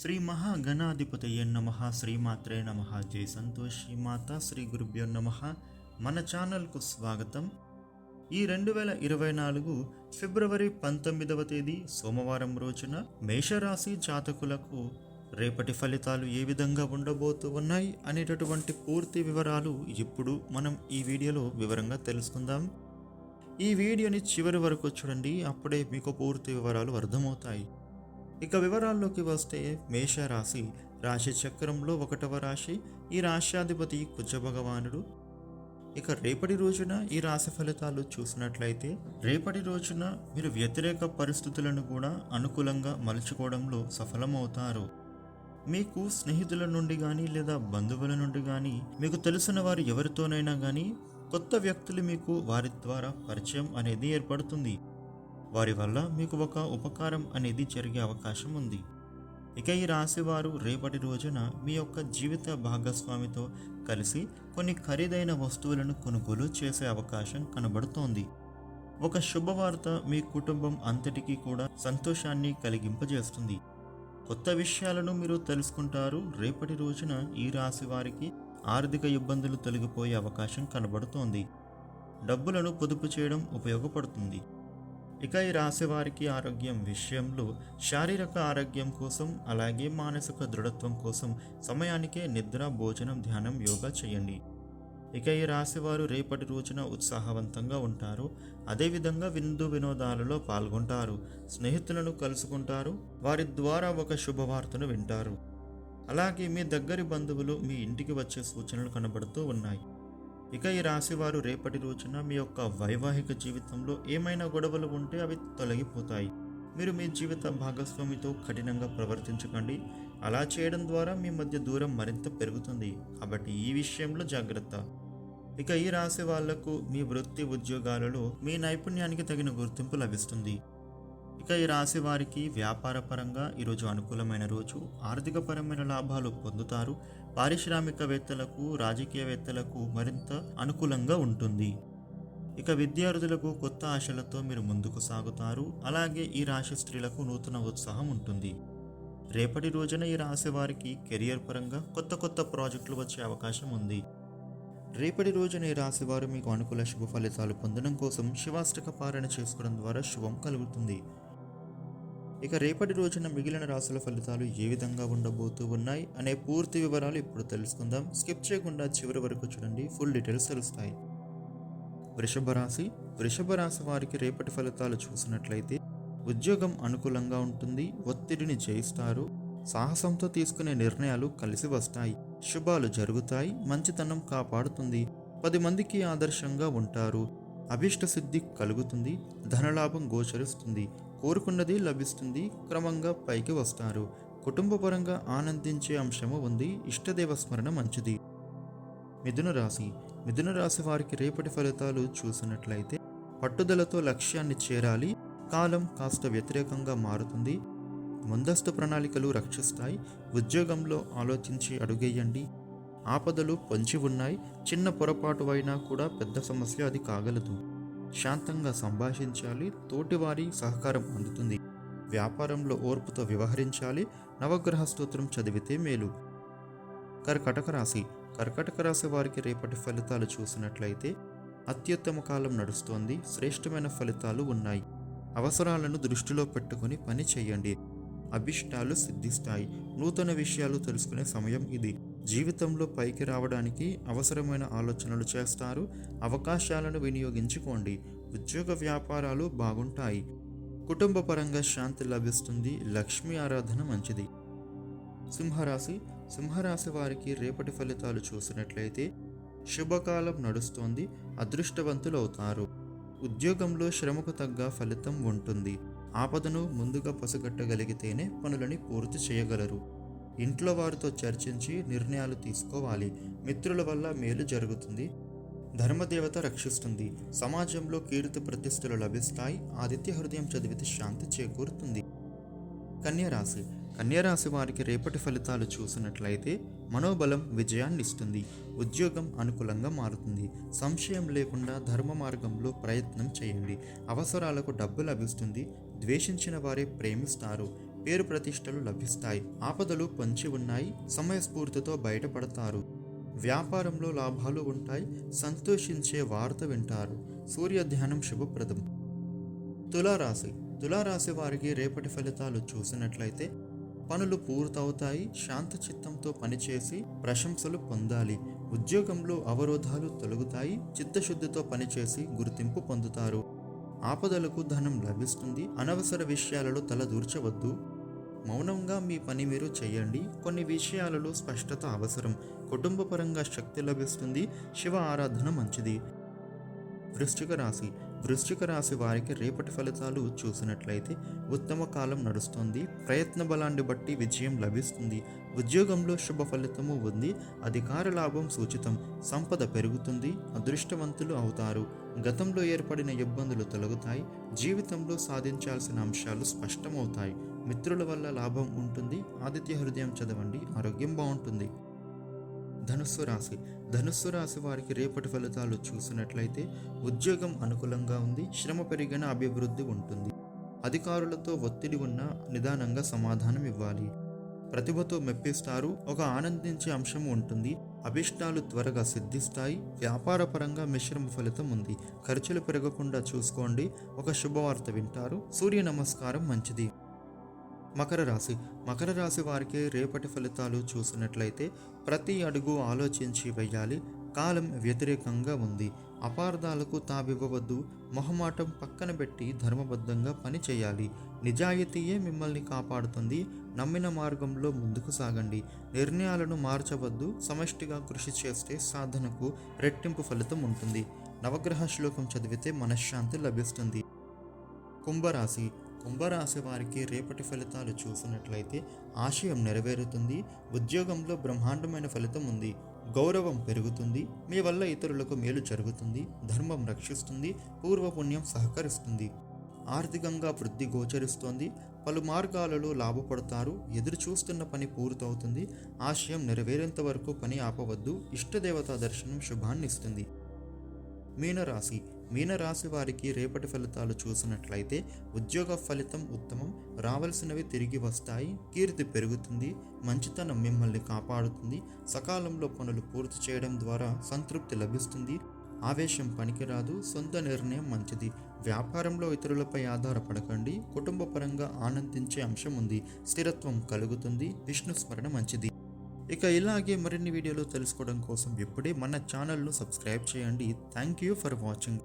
శ్రీ మహాగణాధిపతయ నమ శ్రీమాత్రే నమ. జై సంతోషి మాత శ్రీ గురుభ్యో నమ. మన ఛానల్కు స్వాగతం. ఈ రెండు వేల ఇరవై నాలుగు ఫిబ్రవరి పంతొమ్మిదవ తేదీ సోమవారం రోజున మేషరాశి జాతకులకు రేపటి ఫలితాలు ఏ విధంగా ఉండబోతూ ఉన్నాయి అనేటటువంటి పూర్తి వివరాలు ఇప్పుడు మనం ఈ వీడియోలో వివరంగా తెలుసుకుందాం. ఈ వీడియోని చివరి వరకు చూడండి అప్పుడే మీకు పూర్తి వివరాలు అర్థమవుతాయి. ఇక వివరాల్లోకి వస్తే మేషరాశి రాశి చక్రంలో ఒకటవ రాశి ఈ రాశ్యాధిపతి కుజభగవానుడు. ఇక రేపటి రోజున ఈ రాశి ఫలితాలు చూసినట్లయితే రేపటి రోజున మీరు వ్యతిరేక పరిస్థితులను కూడా అనుకూలంగా మలుచుకోవడంలో సఫలమవుతారు. మీకు స్నేహితుల నుండి కానీ లేదా బంధువుల నుండి కానీ మీకు తెలిసిన వారు ఎవరితోనైనా కానీ కొత్త వ్యక్తులు మీకు వారి ద్వారా పరిచయం అనేది ఏర్పడుతుంది. వారి వల్ల మీకు ఒక ఉపకారం అనేది జరిగే అవకాశం ఉంది. ఇక ఈ రాశివారు రేపటి రోజున మీ యొక్క జీవిత భాగస్వామితో కలిసి కొన్ని ఖరీదైన వస్తువులను కొనుగోలు చేసే అవకాశం కనబడుతోంది. ఒక శుభవార్త మీ కుటుంబం అంతటికీ కూడా సంతోషాన్ని కలిగింపజేస్తుంది. కొత్త విషయాలను మీరు తెలుసుకుంటారు. రేపటి రోజున ఈ రాశి వారికి ఆర్థిక ఇబ్బందులు తొలగిపోయే అవకాశం కనబడుతోంది. డబ్బులను పొదుపు చేయడం ఉపయోగపడుతుంది. ఇక ఈ రాశి వారికి ఆరోగ్యం విషయంలో శారీరక ఆరోగ్యం కోసం అలాగే మానసిక దృఢత్వం కోసం సమయానికే నిద్ర భోజనం ధ్యానం యోగా చేయండి. ఇక ఈ రాశివారు రేపటి రోజున ఉత్సాహవంతంగా ఉంటారు. అదేవిధంగా విందు వినోదాలలో పాల్గొంటారు. స్నేహితులను కలుసుకుంటారు. వారి ద్వారా ఒక శుభవార్తను వింటారు. అలాగే మీ దగ్గరి బంధువులు మీ ఇంటికి వచ్చే సూచనలు కనబడుతూ ఉన్నాయి. ఇక ఈ రాశివారు రేపటి రోజున మీ యొక్క వైవాహిక జీవితంలో ఏమైనా గొడవలు ఉంటే అవి తొలగిపోతాయి. మీరు మీ జీవిత భాగస్వామితో కఠినంగా ప్రవర్తించకండి. అలా చేయడం ద్వారా మీ మధ్య దూరం మరింత పెరుగుతుంది. కాబట్టి ఈ విషయంలో జాగ్రత్త. ఇక ఈ రాశి వాళ్ళకు మీ వృత్తి ఉద్యోగాలలో మీ నైపుణ్యానికి తగిన గుర్తింపు లభిస్తుంది. ఇక ఈ రాశి వారికి వ్యాపార పరంగా ఈరోజు అనుకూలమైన రోజు. ఆర్థికపరమైన లాభాలు పొందుతారు. పారిశ్రామికవేత్తలకు రాజకీయవేత్తలకు మరింత అనుకూలంగా ఉంటుంది. ఇక విద్యార్థులకు కొత్త ఆశలతో మీరు ముందుకు సాగుతారు. అలాగే ఈ రాశి స్త్రీలకు నూతన ఉత్సాహం ఉంటుంది. రేపటి రోజున ఈ రాశి వారికి కెరియర్ పరంగా కొత్త కొత్త ప్రాజెక్టులు వచ్చే అవకాశం ఉంది. రేపటి రోజున ఈ రాశి వారు మీకు అనుకూల శుభ ఫలితాలు పొందడం కోసం శివాష్టక పారణ చేసుకోవడం ద్వారా శుభం కలుగుతుంది. ఇక రేపటి రోజున మిగిలిన రాశుల ఫలితాలు ఏ విధంగా ఉండబోతూ ఉన్నాయి అనే పూర్తి వివరాలు ఇప్పుడు తెలుసుకుందాం. స్కిప్ చేయకుండా చివరి వరకు చూడండి. ఫుల్ డీటెయిల్స్ తెలుస్తాయి. వృషభ రాశి. వృషభ రాశి వారికి రేపటి ఫలితాలు చూసినట్లయితే ఉద్యోగం అనుకూలంగా ఉంటుంది. ఒత్తిడిని జయిస్తారు. సాహసంతో తీసుకునే నిర్ణయాలు కలిసి వస్తాయి. శుభాలు జరుగుతాయి. మంచితనం కాపాడుతుంది. పది మందికి ఆదర్శంగా ఉంటారు. అభిష్ట సిద్ధి కలుగుతుంది. ధనలాభం గోచరిస్తుంది. కోరుకున్నది లభిస్తుంది క్రమంగా పైకి వస్తారు. కుటుంబపరంగా ఆనందించే అంశము ఉంది ఇష్టదేవ స్మరణ మంచిది. మిథున రాశి. మిథున రాశి వారికి రేపటి ఫలితాలు చూసినట్లయితే పట్టుదలతో లక్ష్యాన్ని చేరాలి కాలం కాస్త వ్యతిరేకంగా మారుతుంది. ముందస్తు ప్రణాళికలు రక్షిస్తాయి ఉద్యోగంలో ఆలోచించి అడుగేయండి. ఆపదలు పొంచి ఉన్నాయి చిన్న పొరపాటు అయినా కూడా పెద్ద సమస్య అది కాగలదు. శాంతంగా సంభాషించాలి తోటివారి సహకారం అందుతుంది. వ్యాపారంలో ఓర్పుతో వ్యవహరించాలి నవగ్రహ స్తోత్రం చదివితే మేలు. కర్కటక రాశి. కర్కటక రాశి వారికి రేపటి ఫలితాలు చూసినట్లయితే అత్యుత్తమ కాలం నడుస్తోంది శ్రేష్టమైన ఫలితాలు ఉన్నాయి. అవసరాలను దృష్టిలో పెట్టుకుని పని చేయండి. అభిష్టాలు సిద్ధిస్తాయి. నూతన విషయాలు తెలుసుకునే సమయం ఇది. జీవితంలో పైకి రావడానికి అవసరమైన ఆలోచనలు చేస్తారు. అవకాశాలను వినియోగించుకోండి. ఉద్యోగ వ్యాపారాలు బాగుంటాయి. కుటుంబ పరంగా శాంతి లభిస్తుంది. లక్ష్మీ ఆరాధన మంచిది. సింహరాశి. సింహరాశి వారికి రేపటి ఫలితాలు చూసినట్లయితే శుభకాలం నడుస్తోంది. అదృష్టవంతులు అవుతారు ఉద్యోగంలో శ్రమకు తగ్గ ఫలితం ఉంటుంది. ఆపదను ముందుగా పసిగట్టగలిగితేనే పనులని పూర్తి చేయగలరు. ఇంట్లో వారితో చర్చించి నిర్ణయాలు తీసుకోవాలి. మిత్రుల వల్ల మేలు జరుగుతుంది. ధర్మదేవత రక్షిస్తుంది. సమాజంలో కీర్తి ప్రతిష్టలు లభిస్తాయి. ఆదిత్య హృదయం చదివితే శాంతి చేకూరుతుంది. కన్యరాశి కన్యరాశి వారికి రేపటి ఫలితాలు చూసినట్లయితే మనోబలం విజయాన్ని ఇస్తుంది. ఉద్యోగం అనుకూలంగా మారుతుంది. సంశయం లేకుండా ధర్మ మార్గంలో ప్రయత్నం చేయండి. అవసరాలకు డబ్బు లభిస్తుంది. ద్వేషించిన వారే ప్రేమిస్తారు. పేరు ప్రతిష్టలు లభిస్తాయి. ఆపదలు పొంచి ఉన్నాయి. సమయస్ఫూర్తితో బయటపడతారు. వ్యాపారంలో లాభాలు ఉంటాయి. సంతోషించే వార్త వింటారు. సూర్య ధ్యానం శుభప్రదం. తులారాశి. తులారాశి వారికి రేపటి ఫలితాలు చూసినట్లయితే పనులు పూర్తవుతాయి. శాంత చిత్తంతో పనిచేసి ప్రశంసలు పొందాలి. ఉద్యోగంలో అవరోధాలు తొలగుతాయి. చిత్తశుద్ధితో పనిచేసి గుర్తింపు పొందుతారు. ఆపదలకు ధనం లభిస్తుంది. అనవసర విషయాలలో తల దూర్చవద్దు. మౌనంగా మీ పని మీరు చేయండి. కొన్ని విషయాలలో స్పష్టత అవసరం. కుటుంబపరంగా శక్తి లభిస్తుంది. శివ ఆరాధన మంచిది. వృశ్చిక రాశి. వృశ్చిక రాశి వారికి రేపటి ఫలితాలు చూసినట్లయితే ఉత్తమ కాలం నడుస్తుంది. ప్రయత్న బలాన్ని బట్టి విజయం లభిస్తుంది. ఉద్యోగంలో శుభ ఫలితము ఉంది. అధికార లాభం సూచితం. సంపద పెరుగుతుంది. అదృష్టవంతులు అవుతారు. గతంలో ఏర్పడిన ఇబ్బందులు తొలగుతాయి. జీవితంలో సాధించాల్సిన అంశాలు స్పష్టమవుతాయి. మిత్రుల వల్ల లాభం ఉంటుంది. ఆదిత్య హృదయం చదవండి. ఆరోగ్యం బాగుంటుంది. ధనుస్సు రాశి. ధనుస్సు రాశి వారికి రేపటి ఫలితాలు చూసినట్లయితే ఉద్యోగం అనుకూలంగా ఉంది. శ్రమ పెరిగిన అభివృద్ధి ఉంటుంది. అధికారులతో ఒత్తిడి ఉన్న నిదానంగా సమాధానం ఇవ్వాలి. ప్రతిభతో మెప్పిస్తారు. ఒక ఆనందించే అంశం ఉంటుంది. అభిష్టాలు త్వరగా సిద్ధిస్తాయి. వ్యాపారపరంగా మిశ్రమ ఫలితం ఉంది. ఖర్చులు పెరగకుండా చూసుకోండి. ఒక శుభవార్త వింటారు. సూర్య నమస్కారం మంచిది. మకర రాశి. మకర రాశి వారికి రేపటి ఫలితాలు చూసినట్లయితే ప్రతి అడుగు ఆలోచించి వేయాలి కాలం వ్యతిరేకంగా ఉంది. అపార్థాలకు తావివ్వవద్దు. మొహమాటం పక్కన పెట్టి ధర్మబద్ధంగా పని చేయాలి. నిజాయితీయే మిమ్మల్ని కాపాడుతుంది. నమ్మిన మార్గంలో ముందుకు సాగండి. నిర్ణయాలను మార్చవద్దు. సమష్టిగా కృషి చేస్తే సాధనకు రెట్టింపు ఫలితం ఉంటుంది. నవగ్రహ శ్లోకం చదివితే మనశ్శాంతి లభిస్తుంది. కుంభరాశి. కుంభరాశి వారికి రేపటి ఫలితాలు చూసినట్లయితే ఆశయం నెరవేరుతుంది ఉద్యోగంలో బ్రహ్మాండమైన ఫలితం ఉంది గౌరవం పెరుగుతుంది మీ వల్ల ఇతరులకు మేలు జరుగుతుంది ధర్మం రక్షిస్తుంది పూర్వపుణ్యం సహకరిస్తుంది. ఆర్థికంగా వృద్ధి గోచరిస్తోంది పలు మార్గాలలో లాభపడతారు ఎదురు చూస్తున్న పని పూర్తవుతుంది ఆశయం నెరవేరేంత వరకు పని ఆపవద్దు ఇష్టదేవతా దర్శనం శుభాన్ని ఇస్తుంది మీనరాశి మీనరాశి వారికి రేపటి ఫలితాలు చూసినట్లయితే ఉద్యోగ ఫలితం ఉత్తమం రావలసినవి తిరిగి వస్తాయి కీర్తి పెరుగుతుంది మంచితనం మిమ్మల్ని కాపాడుతుంది సకాలంలో పనులు పూర్తి చేయడం ద్వారా సంతృప్తి లభిస్తుంది ఆవేశం పనికిరాదు సొంత నిర్ణయం మంచిది. వ్యాపారంలో ఇతరులపై ఆధారపడకండి కుటుంబపరంగా ఆనందించే అంశం ఉంది స్థిరత్వం కలుగుతుంది విష్ణు స్మరణ మంచిది. ఇక ఇలాగే మరిన్ని వీడియోలు తెలుసుకోవడం కోసం ఇప్పుడే మన ఛానల్ను సబ్స్క్రైబ్ చేయండి. Thank you for watching.